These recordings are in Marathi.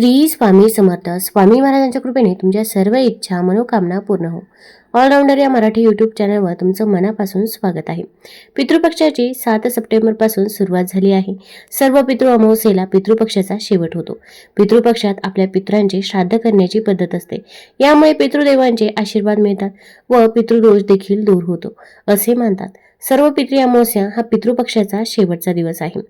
श्री स्वामी समर्थ. स्वामी महाराजांच्या कृपेने तुमच्या सर्व इच्छा मनोकामना पूर्ण हो. ऑलराऊंडर या मराठी यूट्यूब चॅनलवर तुमचं मनापासून स्वागत आहे. पितृपक्षाची सात सप्टेंबरपासून सुरुवात झाली आहे. सर्व पितृ अमावस्येला पितृपक्षाचा शेवट होतो. पितृपक्षात आपल्या पितरांचे श्राद्ध करण्याची पद्धत असते. यामुळे पितृदेवांचे आशीर्वाद मिळतात व पितृदोष देखील दूर होतो असे मानतात. सर्व पितृ अमावस्या हा पितृपक्षाचा शेवटचा दिवस आहे.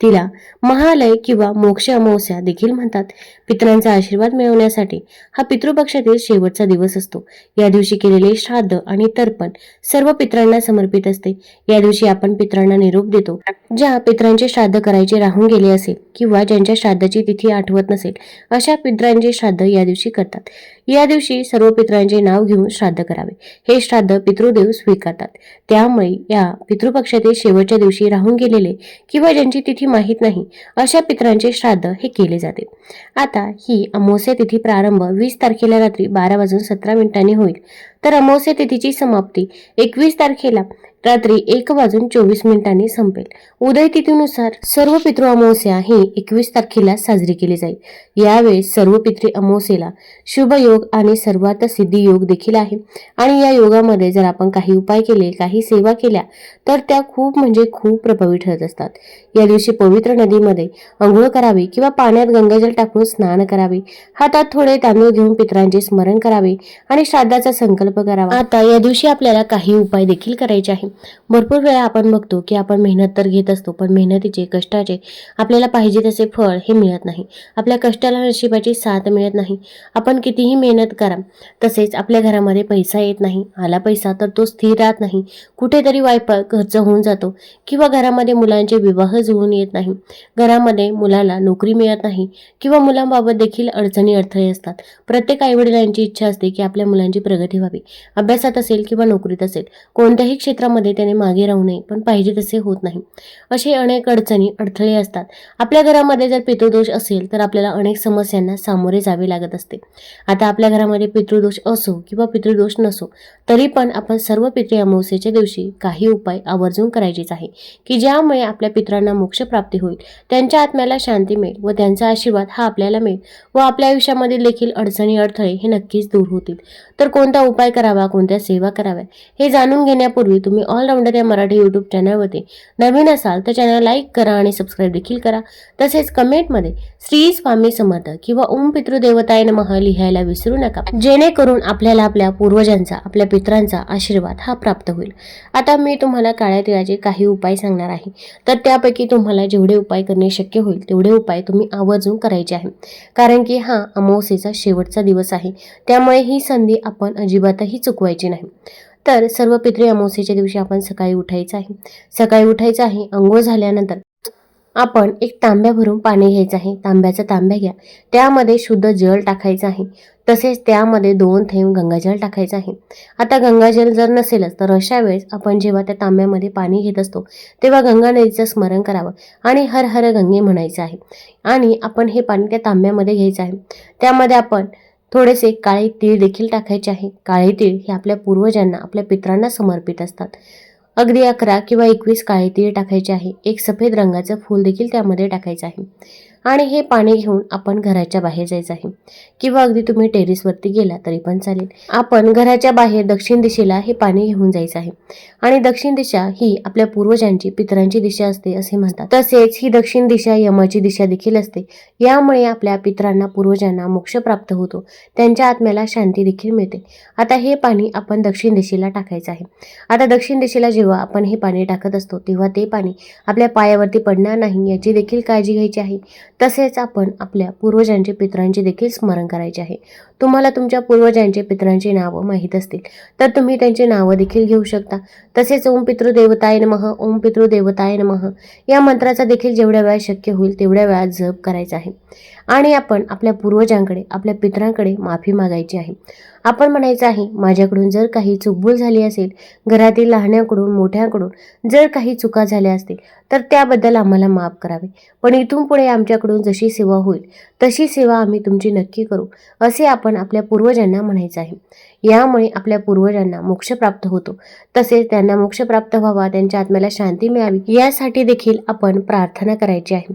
तिला महालय किंवा मोक्ष अमावस्या देखील म्हणतात. पितरांचा आशीर्वाद मिळवण्यासाठी हा पितृपक्षातील शेवटचा दिवस असतो. या दिवशी केलेले श्राद्ध आणि तर्पण सर्व पितरांना समर्पित असते. या दिवशी आपण पित्रांना निरोप देतो. ज्या पित्रांचे श्राद्ध करायचे राहून गेले असेल किंवा ज्यांच्या श्राद्धाची तिथी आठवत नसेल अशा पितरांचे श्राद्ध या दिवशी करतात. या दिवशी सर्व पितरांचे नाव घेऊन श्राद्ध करावे. हे श्राद्ध पितृदेव स्वीकारतात. त्यामुळे या पितृपक्षातील शेवटच्या दिवशी राहून गेलेले किंवा ज्यांची तिथी माहीत नाही. अशा पितरांचे श्राद्ध हे केले जाते. आता ही अमावस्या तिथी प्रारंभ वीस तारखेला रात्री बारा वाजून सतरा मिनिटांनी होईल. तर अमावस्या तिथीची समाप्ती एकवीस तारखेला रात्री एक वाजून चोवीस मिनिटांनी संपेल. उदय तिथीनुसार सर्व पितृ अमावस्या ही एकवीस तारखेला साजरी केली जाईल. यावेळेस सर्व पितृ अमावस्येला शुभ योग आणि सर्वात सिद्धी योग देखील आहे. आणि या योगामध्ये जर आपण काही उपाय केले काही सेवा केल्या तर त्या खूप म्हणजे खूप प्रभावी ठरत असतात. या दिवशी पवित्र नदीमध्ये अंघोळ करावी किंवा पाण्यात गंगाजल टाकून स्नान करावे. हातात थोडे तांदूळ घेऊन पितरांचे स्मरण करावे आणि श्राद्धाचा संकल्प करावा. आता या दिवशी आपल्याला काही उपाय देखील करायचे आहे. भरपूर वेळा आपण बघतो की आपण मेहनत तर घेत असतो पण मेहनतीचे कष्टाचे आपल्याला पाहिजे तसे फळ हे मिळत नाही. आपल्या कष्टाला नशिबाची साथ मिळत नाही. आपण कितीही मेहनत करा तसेच आपल्या घरामध्ये पैसा येत नाही. आला पैसा तर तो स्थिर राहत नाही. कुठेतरी वायफळ खर्च होऊन जातो किंवा घरामध्ये मुलांचे विवाह जुळून येत नाही. घरामध्ये मुलाला नोकरी मिळत नाही किंवा मुलांबाबत देखील अडचणी अडथळे असतात. प्रत्येक आईवडिलांची इच्छा असते की आपल्या मुलांची प्रगती व्हावी. अभ्यासात असेल किंवा नोकरीत असेल कोणत्याही क्षेत्रामध्ये त्याने मागे राहू नये पण पाहिजे तसे होत नाही. असे अनेक अडचणी अडथळे असतात. आपल्या घरामध्ये जर पितृदोष असेल तर आपल्याला अनेक समस्यांना सामोरे जावे लागत असते. आता आपल्या घरामध्ये पितृदोष असो किंवा पितृदोष नसो तरी पण आपण सर्व पितृ अमावस्येच्या दिवशी काही उपाय आवर्जून करायचेच आहे की ज्यामुळे आपल्या पितरांना मोक्ष प्राप्ती होईल त्यांच्या आत्म्याला शांती मिळेल व त्यांचा आशीर्वाद हा आपल्याला मिळेल व आपल्या आयुष्यामधील देखील अडचणी अडथळे हे नक्कीच दूर होतील. तर कोणता उपाय करावा कोणत्या सेवा कराव्या हे जाणून घेण्यापूर्वी तुम्ही ऑलराऊंडर या मराठी यूट्यूब चॅनलवरती नवीन असाल तर चॅनल लाईक करा आणि सबस्क्राईब देखील करा. तसेच कमेंटमध्ये श्री स्वामी समर्थ किंवा ओम पितृदेवताय नमः लिहायला विसरू नका. जेणेकरून आपल्याला आपल्या पूर्वजांचा आपल्या पितरांचा आशीर्वाद हा प्राप्त होईल. आता मी तुम्हाला काळ्या तिळाचे काही उपाय सांगणार आहे. तर त्यापैकी तुम्हाला जेवढे उपाय करणे शक्य होईल तेवढे उपाय तुम्ही आवर्जून करायचे आहे. कारण की हा अमावस्येचा शेवटचा दिवस आहे. त्यामुळे ही संधी आपण अजिबातही चुकवायची नाही. तर सर्व पितृ अमावस्येच्या दिवशी आपण सकाळी उठायचं आहे. सकाळी उठायचं आहे अंघोळ झाल्यानंतर आपण एक तांब्या भरून पाणी घ्यायचं आहे. तांब्याचा तांब्या घ्या. त्यामध्ये शुद्ध जल टाकायचं आहे. तसेच त्यामध्ये दोन थेंब गंगाजल टाकायचं आहे. आता गंगाजल जर नसेलच तर अशा वेळेस आपण जेव्हा त्या तांब्यामध्ये पाणी घेत असतो तेव्हा गंगा नदीचं स्मरण करावं आणि हर हर गंगे म्हणायचं आहे. आणि आपण हे पाणी त्या तांब्यामध्ये घ्यायचं आहे. त्यामध्ये आपण थोडेसे काळे तीळ देखील टाकायचे आहे. काळे तीळ हे आपल्या पूर्वजांना आपल्या पितरांना समर्पित असतात. अगदी अकरा किंवा एकवीस काळे तीळ टाकायचे आहे. एक सफेद रंगाचं फूल देखील त्यामध्ये टाकायचं आहे. आणि हे पाणी घेऊन आपण घराच्या बाहेर जायचं आहे. किंवा अगदी तुम्ही टेरेसवरती गेला तरी पण चालेल. आपण घराच्या बाहेर दक्षिण दिशेला हे पाणी घेऊन जायचं आहे. आणि दक्षिण दिशा ही आपल्या पूर्वजांची पितरांची दिशा असते असे म्हणतात. तसेच ही दक्षिण दिशा यमाची दिशा देखील असते. यामुळे आपल्या पितरांना पूर्वजांना मोक्ष प्राप्त होतो. त्यांच्या आत्म्याला शांती देखील मिळते. आता हे पाणी आपण दक्षिण दिशेला टाकायचं आहे. आता दक्षिण दिशेला जेव्हा आपण हे पाणी टाकत असतो तेव्हा ते पाणी आपल्या पायावरती पडणार नाही याची देखील काळजी घ्यायची आहे. तसेच आपण आपल्या पूर्वजांचे पितरांचे देखील स्मरण करायचे आहे. तुम्हाला तुमच्या पूर्वजांचे पितरांची नावं माहीत असतील. तर तुम्ही त्यांची नावं देखील घेऊ शकता. तसेच ओम पितृदेवताय नमः ओम पितृदेवताय नमः. या मंत्राचा देखील जेवढ्या वेळा शक्य होईल तेवढ्या वेळा जप करायचा आहे. आणि आपण आपल्या पूर्वजांकडे आपल्या पितरांकडे माफी मागायची आहे. आपण म्हणायचं आहे माझ्याकडून जर काही चुकभूल झाली असेल घरातील लहान्याकडून मोठ्याकडून जर काही चुका झाल्या असतील तर त्याबद्दल आम्हाला माफ करावे. पण इथून पुढे आमच्याकडून जशी सेवा होईल तशी सेवा आम्ही तुमची नक्की करू असे आपण आपल्या पूर्वजांना म्हणायचं आहे. यामुळे आपल्या पूर्वजांना मोक्ष प्राप्त होतो. तसेच त्यांना मोक्ष प्राप्त व्हावा त्यांच्या आत्म्याला शांती मिळावी यासाठी देखील आपण प्रार्थना करायची आहे.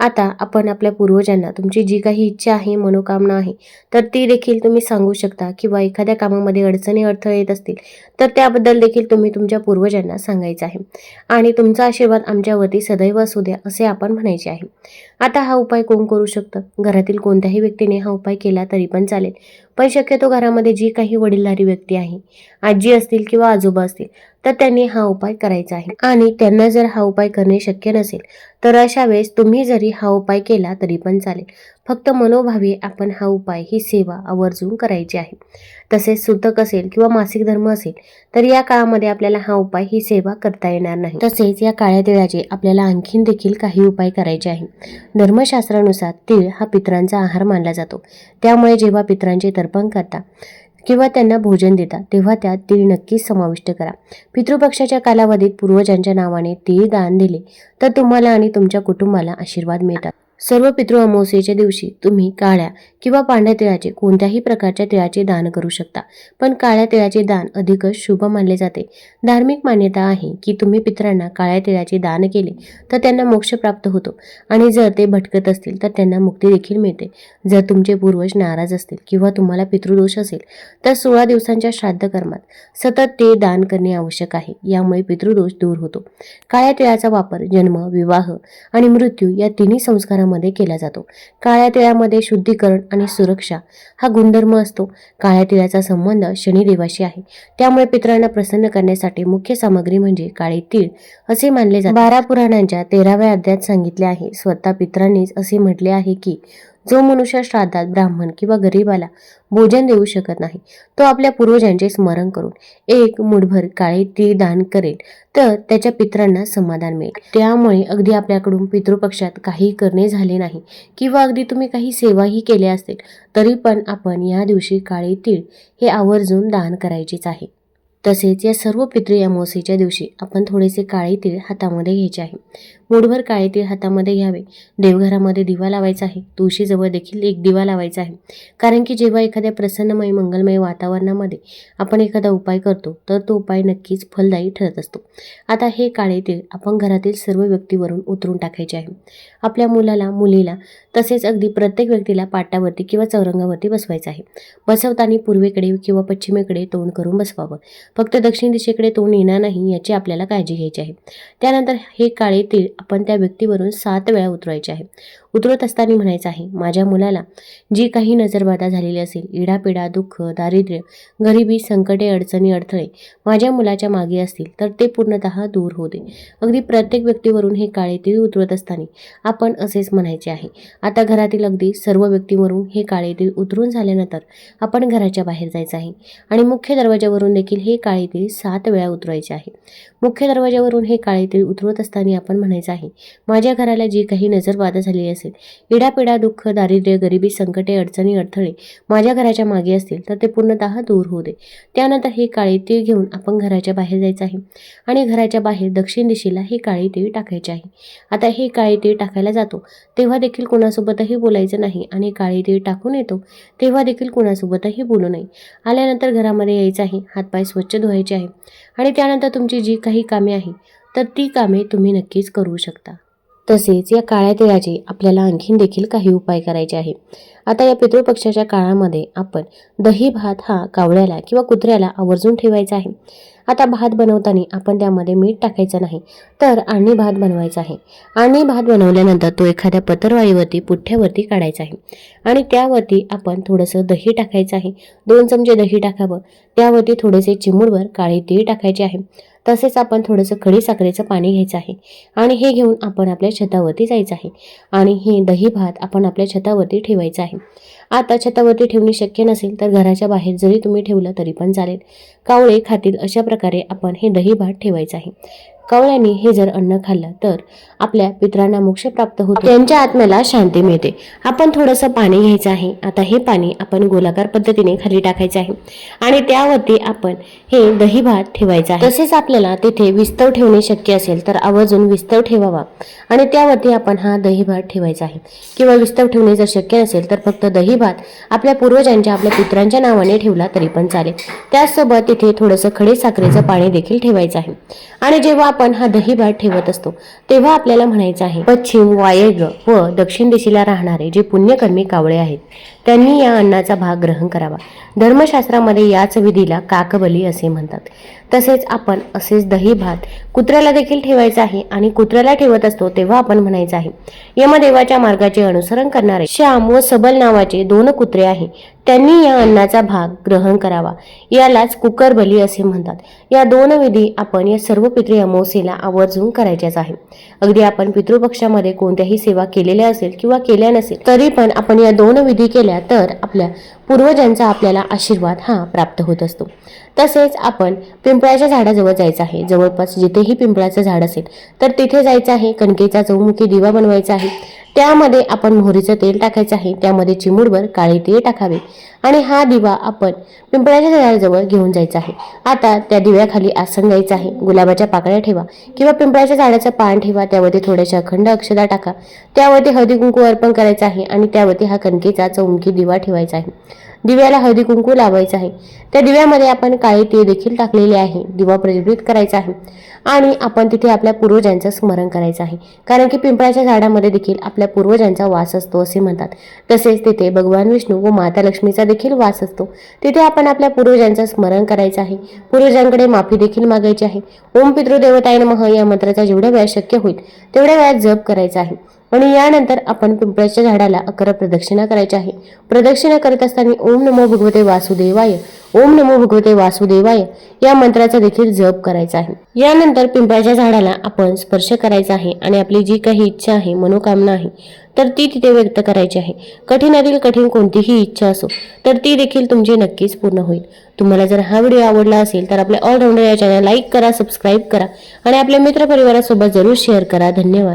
आता आपण आपल्या पूर्वजांना तुमची जी काही इच्छा आहे मनोकामना आहे तर ती देखील तुम्ही सांगू शकता किंवा एखाद्या कामामध्ये अडचणी अडथळे येत असतील तर त्याबद्दल देखील तुम्ही तुमच्या पूर्वजांना सांगायचं आहे. आणि तुमचा आशीर्वाद आमच्यावरती सदैव असू द्या असे आपण म्हणायचे आहे. आता हा उपाय कोण करू शकतं? घरातील कोणत्याही व्यक्तीने हा उपाय केला तरी पण चालेल. पण शक्यतो घरामध्ये जी काही वडीलधारी व्यक्ती आहे आजी असतील किंवा आजोबा असतील तर त्यांनी हा उपाय करायचा आहे. आणि त्यांना जर हा उपाय करणे शक्य नसेल तर अशा वेळेस तुम्ही जरी हा उपाय केला तरी पण चालेल. फक्त मनोभावे आपण हा उपाय ही सेवा आवर्जून करायची आहे. तसेच सुतक असेल किंवा मासिक धर्म असेल तर या काळामध्ये आपल्याला हा उपाय ही सेवा करता येणार नाही. तसेच या काळ्या तिळाचे आपल्याला आणखीन देखील काही उपाय करायचे आहे धर्मशास्त्रानुसार तीळ हा पितरांचा आहार मानला जातो. त्यामुळे जेव्हा पितरांचे तर्पण करता किंवा त्यांना भोजन देता तेव्हा त्यात तीळ नक्कीच समाविष्ट करा. पितृपक्षाच्या कालावधीत पूर्वजांच्या नावाने तीळ दान दिले तर तुम्हाला आणि तुमच्या कुटुंबाला आशीर्वाद मिळतात. सर्व पितृ अमावस्येच्या दिवशी तुम्ही काळ्या किंवा पांढऱ्या तिळाचे कोणत्याही प्रकारच्या तिळाचे दान करू शकता. पण काळ्या तिळाचे दान अधिकच शुभ मानले जाते. धार्मिक मान्यता आहे की तुम्ही पितरांना काळ्या तिळाचे दान केले तर त्यांना मोक्ष प्राप्त होतो. आणि जर ते भटकत असतील तर त्यांना मुक्ती देखील मिळते. जर तुमचे पूर्वज नाराज असतील किंवा तुम्हाला पितृदोष असेल तर सोळा दिवसांच्या श्राद्ध कर्मात सतत ते दान करणे आवश्यक आहे. यामुळे पितृदोष दूर होतो. काळ्या तिळाचा वापर जन्म विवाह आणि मृत्यू या तिन्ही संस्कारामध्ये केला जातो. काळ्या तिळामध्ये शुद्धीकरण आणि सुरक्षा हा गुणधर्म असतो. काळ्या तिळाचा संबंध शनिदेवाशी आहे. त्यामुळे पितरांना प्रसन्न करण्यासाठी मुख्य सामग्री म्हणजे काळे तीळ असे मानले जाते. बारा पुराणांच्या तेराव्या अध्यात सांगितले आहे. स्वतः पितरांनीच असे म्हटले आहे की जो मनुष्य श्राद्धात ब्राह्मण किंवा गरीबाला भोजन देऊ शकत नाही तो आपल्या पूर्वजांचे स्मरण करून एक मुठभर काळे तीळ दान करेल तर त्याच्या पितरांना समाधान मिळेल. त्यामुळे अगदी आपल्याकडून पितृपक्षात काही करणे झाले नाही किंवा अगदी तुम्ही काही सेवाही केल्या असतील तरी पण आपण या दिवशी काळे तीळ हे आवर्जून दान करायचेच आहे. तसेच या सर्व पितृ अमावस्येच्या दिवशी आपण थोडेसे काळे तीळ हातामध्ये घ्यायचे आहे. मूठभर काळे तीळ हातामध्ये घ्यावे. देवघरामध्ये दिवा लावायचा आहे. तुळशीजवळ देखील एक दिवा लावायचा आहे. कारण की जेव्हा एखाद्या प्रसन्नमय मंगलमय वातावरणामध्ये आपण एखादा उपाय करतो तर तो उपाय नक्कीच फलदायी ठरत असतो. आता हे काळे तीळ आपण घरातील सर्व व्यक्तीवरून उतरून टाकायचे आहे. आपल्या मुलाला मुलीला तसेच अगदी प्रत्येक व्यक्तीला पाटावरती किंवा चौरंगावरती बसवायचं आहे. बसवताना पूर्वेकडे किंवा पश्चिमेकडे तोंड करून बसवावं. फक्त दक्षिण दिशेकडे तोंड येणार नाही याची आपल्याला काळजी घ्यायची आहे. त्यानंतर हे काळे तीळ आपण त्या व्यक्तीवरून सात वेळा उतरवायचे आहे. उतरत असताना म्हणायचं आहे माझ्या मुलाला जी काही नजरबाधा झालेली असेल इडापिडा दुःख दारिद्र्य गरिबी संकटे अडचणी अडथळे माझ्या मुलाच्या मागे असतील तर ते पूर्णतः दूर होते अगदी प्रत्येक व्यक्तीवरून हे काळे तीळ उतरवत असताना आपण असेच म्हणायचे आहे. आता घरातील अगदी सर्व व्यक्तीवरून हे काळे तीळ उतरून झाल्यानंतर आपण घराच्या बाहेर जायचं आहे आणि मुख्य दरवाजावरून देखील हे काळे तीळ सात वेळा उतरवायचे आहे. मुख्य दरवाजावरून हे काळे तीळ उतरवत असताना आपण म्हणायचं आहे माझ्या घराला जी काही नजरबाधा झालेली असेल इडापिडा दुःख दारिद्र्य गरिबी संकटे अडचणी अडथळे माझ्या घराच्या मागे असतील तर ते पूर्णतः दूर होऊ दे. त्यानंतर हे काळे तीळ घेऊन आपण घराच्या बाहेर जायचं आहे आणि घराच्या बाहेर दक्षिण दिशेला हे काळे तीळ टाकायचे आहे. आता हे काळे तीळ टाकायला जातो. तेव्हा देखील कुणासोबतही बोलायचं नाही आणि काळे तीळ टाकून येतो. तेव्हा देखील कुणासोबतही बोलू नये. आल्यानंतर घरामध्ये यायचं आहे. हातपाय स्वच्छ धुवायचे आहे. आणि त्यानंतर तुमची जी काही कामे आहे तर ती कामे तुम्ही नक्कीच करू शकता. तसेच या काळ्या तिळाचे आपल्याला आणखीन देखील काही उपाय करायचे आहे आता या पितृपक्षाच्या काळामध्ये आपण दही भात हा कावळ्याला किंवा कुत्र्याला आवर्जून ठेवायचा आहे. आता भात बनवताना आपण त्यामध्ये मीठ टाकायचं नाही तर आणि भात बनवायचा आहे. आणि भात बनवल्यानंतर तो एखाद्या पत्रवाळीवरती पुठ्ठ्यावरती काढायचा आहे. आणि त्यावरती आपण थोडंसं दही टाकायचं आहे. दोन चमचे दही टाकावं. त्यावरती थोडेसे चिमूडभर काळे तीळ टाकायचे आहे. तसेच आपण थोडंसं खडी साखरेचं पाणी घ्यायचं आहे. आणि हे घेऊन आपण आपल्या छतावरती जायचं आहे. आणि हे दही भात आपण आपल्या छतावरती ठेवायचं आहे. आता छतावरती ठेवणे शक्य नसेल तर घराच्या बाहेर जरी तुम्ही ठेवलं तरी पण चालेल. कावळे खातील अशा प्रकारे आपण हे दही भात ठेवायचं आहे. कवळ्यांनी हे जर अन्न खाल्लं तर आपल्या पित्रांना मोक्ष प्राप्त होतो. त्यांच्या आत्म्याला शांती मिळते. आपण थोडंसं पाणी घ्यायचं आहे. आता हे पाणी आपण गोलाकार पद्धतीने खाली टाकायचे आहे. आणि त्यावरती आपण हे दही भात ठेवायचं आहे. तसेच आपल्याला तिथे विस्तव ठेवणे शक्य असेल तर आवर्जून विस्तव ठेवावा. आणि त्यावरती आपण हा दही भात ठेवायचा आहे. किंवा विस्तव ठेवणे जर शक्य नसेल तर फक्त दही भात आपल्या पूर्वजांच्या आपल्या पित्रांच्या नावाने ठेवला तरी पण चालेल. त्याचसोबत तिथे थोडंसं खडे साखरेचं पाणी देखील ठेवायचं आहे. आणि जेव्हा आपण हा दहीभात ठेवत असतो. तेव्हा आपल्याला म्हणायचं आहे पश्चिम वायव्य व दक्षिण दिशेला राहणारे जे पुण्यकर्मी कावळे आहेत त्यांनी या अन्नाचा भाग ग्रहण करावा. धर्मशास्त्रामध्ये याच विधीला काकबली असे म्हणतात. तसेच आपण असेच दही भात कुत्र्याला देखील ठेवायचा आहे आणि कुत्र्याला ठेवत असतो तेव्हा आपण म्हणायचं आहे. यमदेवाच्या मार्गाचे अनुसरण करणारे श्याम व सबल नावाचे दोन कुत्रे आहे. त्यांनी या अन्नाचा भाग ग्रहण करावा. यालाच कुकरबली असे म्हणतात. या दोन विधी आपण या सर्व पितृ अमावस्येला आवर्जून करायच्याच आहे. अगदी आपण पितृपक्षामध्ये कोणत्याही सेवा केलेल्या असेल किंवा केल्या नसेल तरी पण आपण या दोन विधी केल्या तर आपल्या पूर्वजांचा आपल्याला आशीर्वाद हा प्राप्त होत असतो. तसेच आपण पिंपळाच्या झाडाजवळ जायचं आहे. जवळपास जिथेही पिंपळाचं झाड असेल तर तिथे जायचं आहे. कणकेचा चौमुखी दिवा बनवायचा आहे. त्यामध्ये आपण मोहरीचं तेल टाकायचं आहे. त्यामध्ये चिमूडभर काळे तीळ टाकावे. आणि हा दिवा आपण पिंपळाच्या झाडाजवळ घेऊन जायचा आहे. आता त्या दिव्याखाली आसन द्यायचं आहे. गुलाबाच्या पाकळ्या ठेवा किंवा पिंपळाच्या झाडाचं पान ठेवा. त्यावरती थोड्याशा अखंड अक्षदा टाका. त्यावरती हळदी कुंकू अर्पण करायचं आहे आणि त्यावरती हा कणकेचा चौमुखी दिवा ठेवायचा आहे. दिव्याला हळदी कुंकू लावायचं आहे. त्या दिव्यामध्ये आपण काळे ते देखील टाकलेले आहे. दिवा प्रज्वलित करायचा आहे. आणि आपण तिथे आपल्या पूर्वजांचं स्मरण करायचं आहे. कारण की पिंपळाच्या झाडामध्ये देखील आपल्या पूर्वजांचा वास असतो असे म्हणतात. तसेच तिथे भगवान विष्णू व माता लक्ष्मीचा देखील वास असतो. तिथे आपण आपल्या पूर्वजांचं स्मरण करायचं आहे. पूर्वजांकडे माफी देखील मागायची आहे. ओम पितृदेवताय नमः या मंत्राचा जेवढ्या वेळा शक्य होईल तेवढ्या वेळात जप करायचा आहे. आणि यानंतर आपण पिंपळाच्या झाडाला अकरा प्रदक्षिणा करायच्या आहे. प्रदक्षिणा करत असताना ओम नमो भगवते वासुदेवाय ओम नमो भगवते वासुदेवाय या मंत्राचा देखील जप करायचा आहे. यानंतर पिंपळाच्या झाडाला आपण स्पर्श करायचा आहे आणि आपली जी काही इच्छा आहे मनोकामना आहे तर ती तिथे व्यक्त करायची आहे. कठीणातील कठीण कोणतीही इच्छा असो तर ती देखील तुमची नक्कीच पूर्ण होईल. तुम्हाला जर हा व्हिडिओ आवडला असेल तर आपल्या ऑलराऊंडर या चॅनल लाईक करा सबस्क्राईब करा आणि आपल्या मित्रपरिवारासोबत जरूर शेअर करा. धन्यवाद.